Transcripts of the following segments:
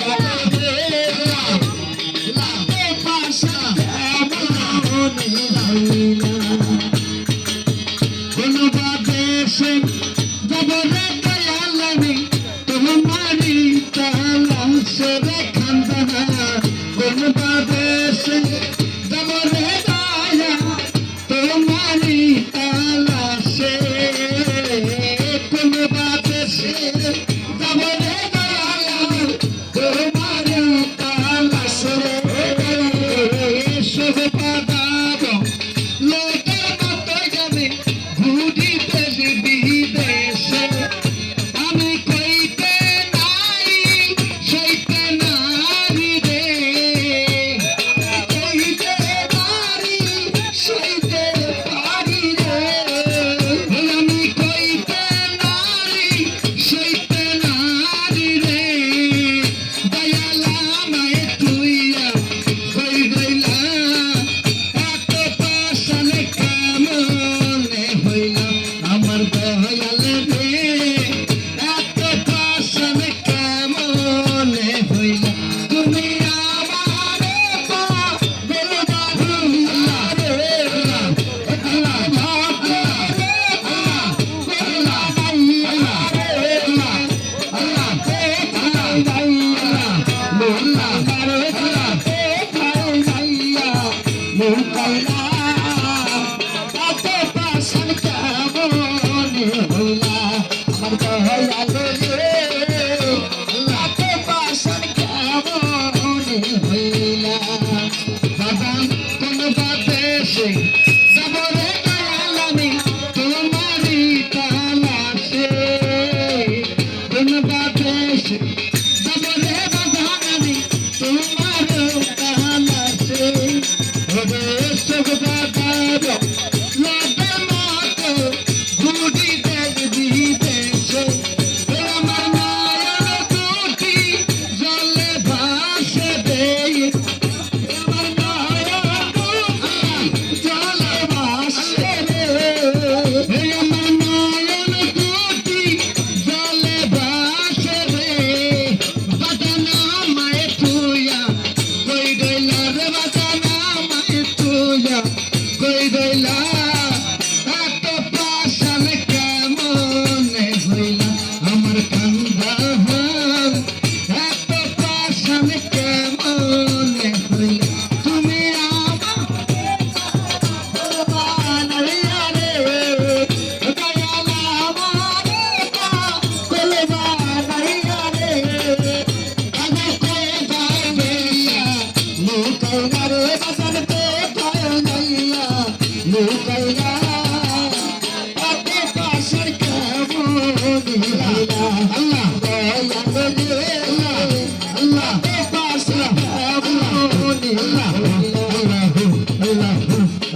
Obrigada. আলো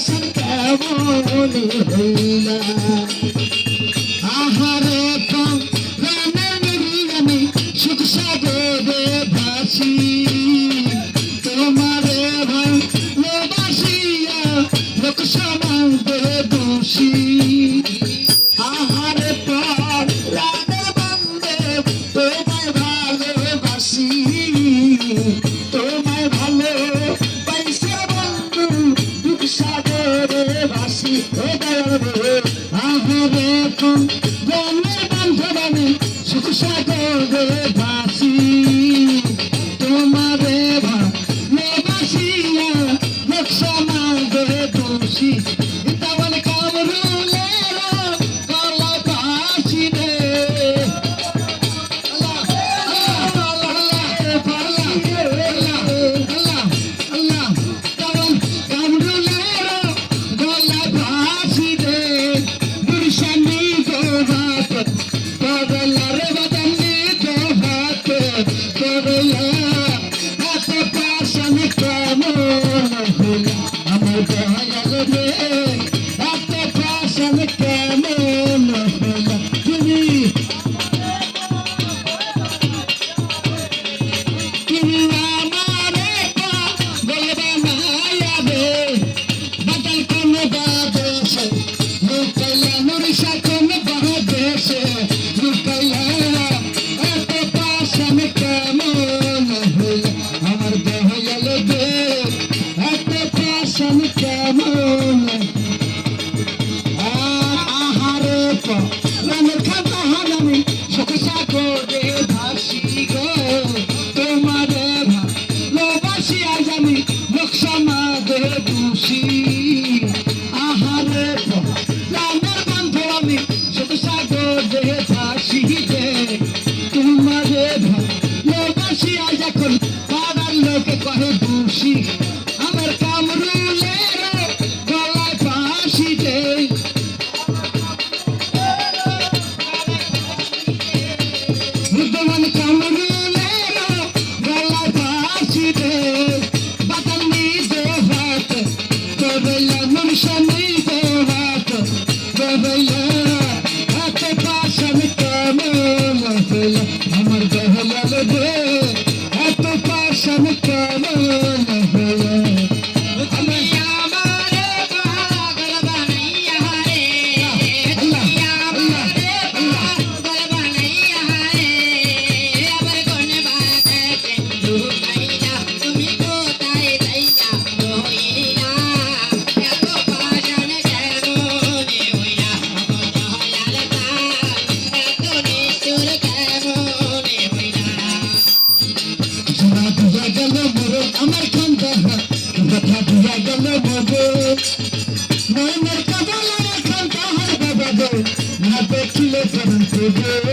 আসন কেমন হইলা আহারে আমি সুখ সাগরে ভাসি তোমারে ভাই লোবাসিয়া লোক সমাজে দোষী। thank you Música